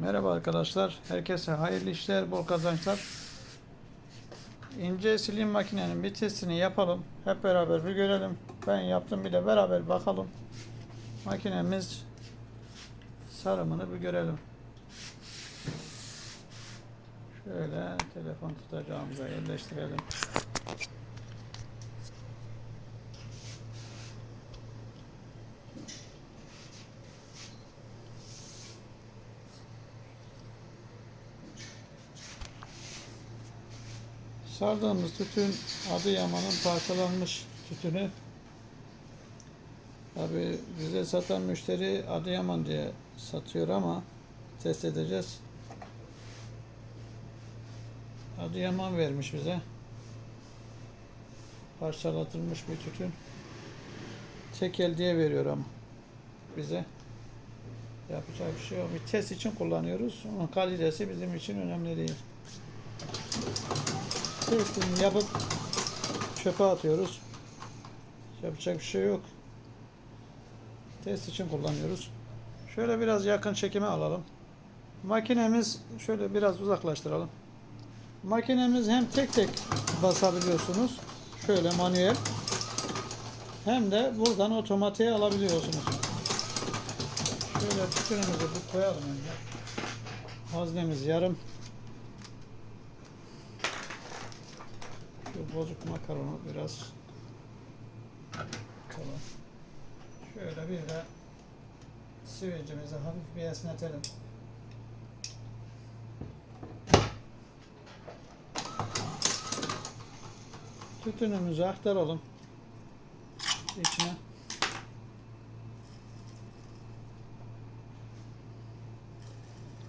Merhaba arkadaşlar. Herkese hayırlı işler, bol kazançlar. İnce silim makinenin bir testini yapalım. Hep beraber bir görelim. Ben yaptım bir de beraber bakalım. Makinemiz sarımını bir görelim. Şöyle telefon tutacağımıza yerleştirelim. Sardığımız tütün Adıyaman'ın parçalanmış tütünü. Tabi bize satan müşteri Adıyaman diye satıyor ama test edeceğiz. Adıyaman vermiş bize. Parçalatılmış bir tütün. Tekel diye veriyor ama bize. Yapacak bir şey yok. Bir test için kullanıyoruz. Onun kalitesi bizim için önemli değil. Testini yapıp çöpe atıyoruz. Yapacak bir şey yok. Test için kullanıyoruz. Şöyle biraz yakın çekime alalım. Makinemiz şöyle biraz uzaklaştıralım. Makinemiz hem tek tek basabiliyorsunuz. Şöyle manuel. Hem de buradan otomatiğe alabiliyorsunuz. Şöyle tütünümüzü bir koyalım önce. Haznemiz yarım. Şu bozuk makaronu biraz koyalım. Şöyle bir de sivilcimizi hafif bir esnetelim. Tütünümüzü aktaralım içine.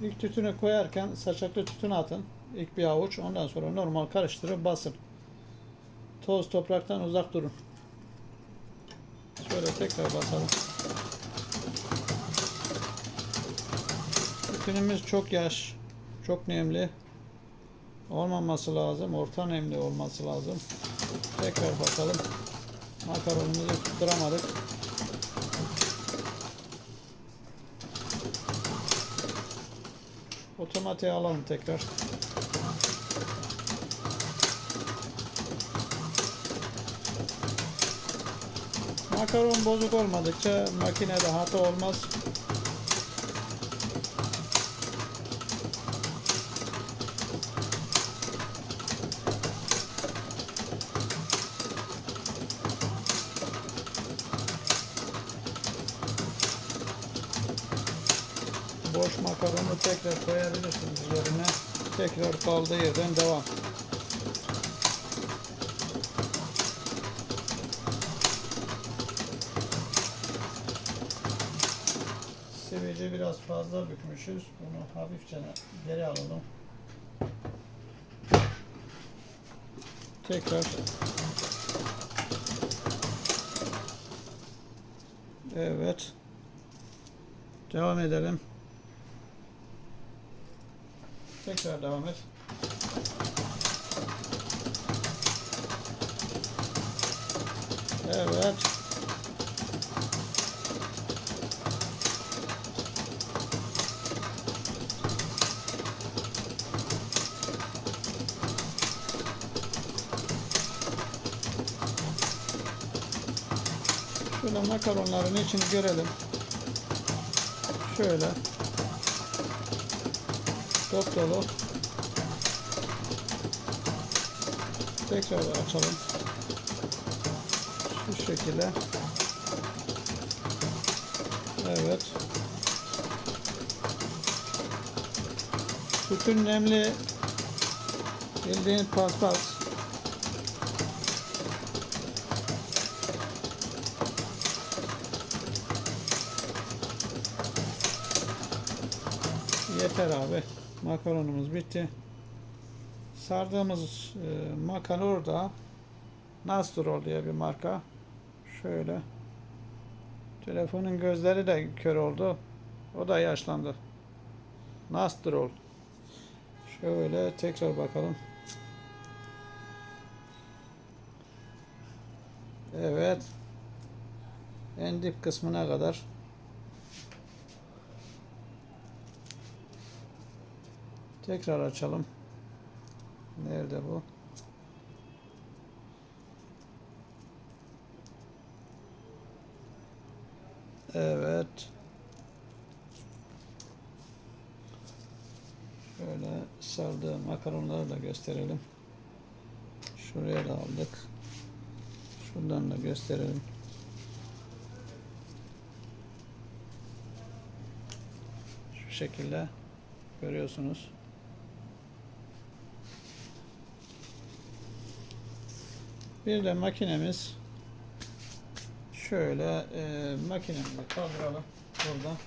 İlk tütünü koyarken saçaklı tütün atın. İlk bir avuç. Ondan sonra normal karıştırıp basın. Toz topraktan uzak durun. Şöyle tekrar basalım. Tütünümüz çok yaş, çok nemli olmaması lazım. Orta nemli olması lazım. Tekrar bakalım. Makaronumuzu tutturamadık. Otomatiğe alalım tekrar. Makaron bozuk olmadıkça makinede hata olmaz. Boş makaronu tekrar koyabilirsiniz üzerine. Tekrar kaldığı yerden devam. Sivici biraz fazla bükmüşüz. Bunu hafifçe geri alalım. Tekrar. Evet. Devam edelim. Tekrar devam et. Evet. Şöyle makaronların içini görelim. Şöyle. Dop dolu. Tekrar açalım. Şu şekilde. Evet. Bütün nemli bildiğin paspas. Yeter abi. Makaronumuz bitti. Sardığımız e, makaron da Nastrol diye bir marka. Şöyle. Telefonun gözleri de kör oldu. O da yaşlandı. Nastrol. Şöyle tekrar bakalım. Evet. En dip kısmına kadar Tekrar açalım. Nerede bu? Evet. Şöyle sardığı makaronları da gösterelim. Şuraya da aldık. Şuradan da gösterelim. Şu şekilde görüyorsunuz. Bir de makinemiz şöyle e, makinemizi kaldıralım buradan.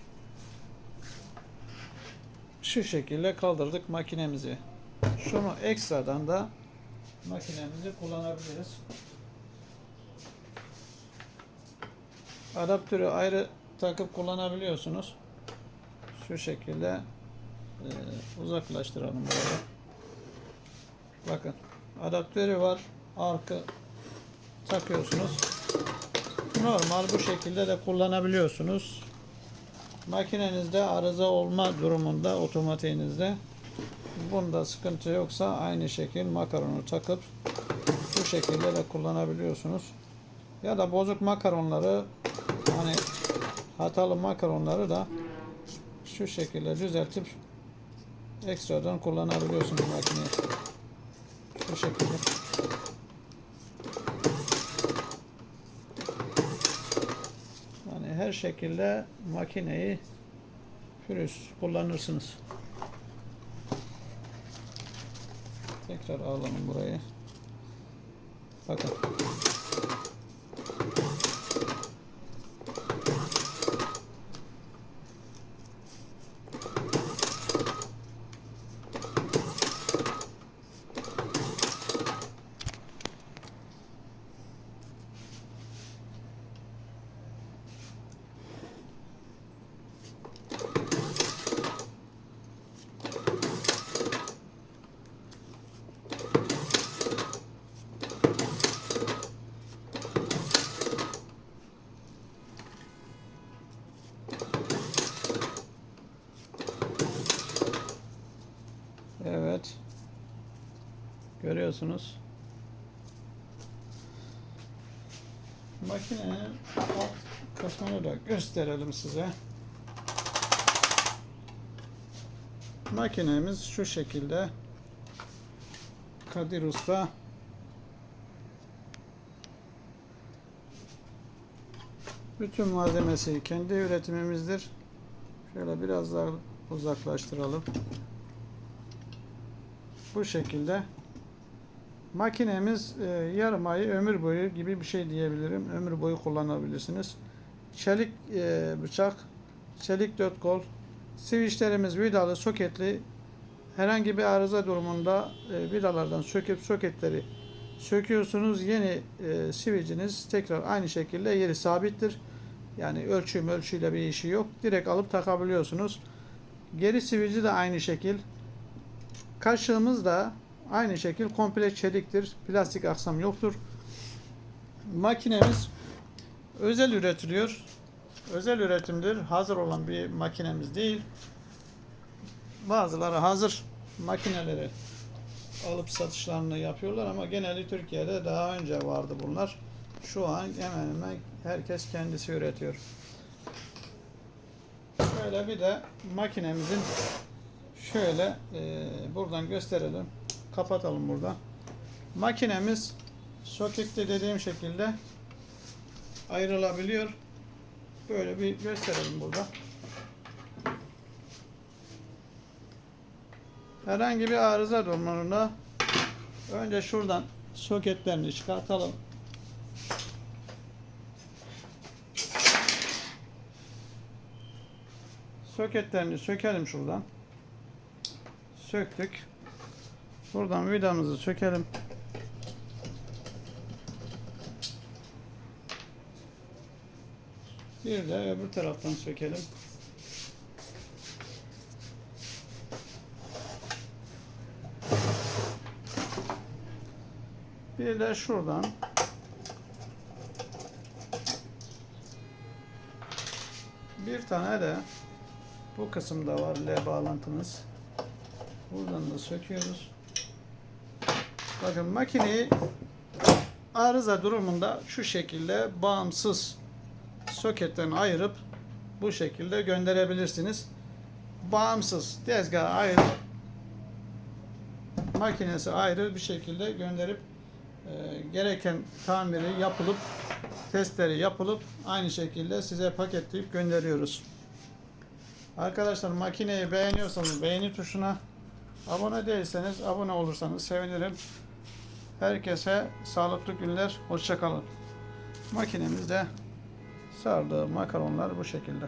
Şu şekilde kaldırdık makinemizi. Şunu ekstradan da makinemizi kullanabiliriz. Adaptörü ayrı takıp kullanabiliyorsunuz. Şu şekilde e, uzaklaştıralım böyle. Bakın adaptörü var. Arka takıyorsunuz. Normal bu şekilde de kullanabiliyorsunuz. Makinenizde arıza olma durumunda otomatiğinizde bunda sıkıntı yoksa aynı şekil makaronu takıp bu şekilde de kullanabiliyorsunuz. Ya da bozuk makaronları hani hatalı makaronları da şu şekilde düzeltip ekstradan kullanabiliyorsunuz makineyi. Bu şekilde. Yani her şekilde makineyi pürüz kullanırsınız. Tekrar alalım burayı. Bakın. Evet. Görüyorsunuz. Makinenin alt kısmını da gösterelim size. Makinemiz şu şekilde. Kadir Usta bütün malzemesi kendi üretimimizdir. Şöyle biraz daha uzaklaştıralım bu şekilde makinemiz e, yarım ayı ömür boyu gibi bir şey diyebilirim. Ömür boyu kullanabilirsiniz. Çelik e, bıçak, çelik dört kol, switchlerimiz vidalı, soketli. Herhangi bir arıza durumunda e, vidalardan söküp soketleri söküyorsunuz. Yeni e, switch'iniz tekrar aynı şekilde yeri sabittir. Yani ölçü ölçüyle bir işi yok. Direkt alıp takabiliyorsunuz. Geri switch'i de aynı şekil. Kaşığımız da aynı şekil komple çeliktir. Plastik aksam yoktur. Makinemiz özel üretiliyor. Özel üretimdir. Hazır olan bir makinemiz değil. Bazıları hazır makineleri alıp satışlarını yapıyorlar ama geneli Türkiye'de daha önce vardı bunlar. Şu an hemen hemen herkes kendisi üretiyor. Şöyle bir de makinemizin şöyle e, buradan gösterelim. Kapatalım buradan. Makinemiz sokette dediğim şekilde ayrılabiliyor. Böyle bir gösterelim burada. Herhangi bir arıza durumunda önce şuradan soketlerini çıkartalım. Soketlerini sökelim şuradan söktük. Buradan vidamızı sökelim. Bir de öbür taraftan sökelim. Bir de şuradan bir tane de bu kısımda var L bağlantımız. Buradan da söküyoruz. Bakın makineyi arıza durumunda şu şekilde bağımsız soketten ayırıp bu şekilde gönderebilirsiniz. Bağımsız tezgaha ayırıp makinesi ayrı bir şekilde gönderip e, gereken tamiri yapılıp testleri yapılıp aynı şekilde size paketleyip gönderiyoruz. Arkadaşlar makineyi beğeniyorsanız beğeni tuşuna abone değilseniz abone olursanız sevinirim. Herkese sağlıklı günler. Hoşçakalın. Makinemizde sardığı makaronlar bu şekilde.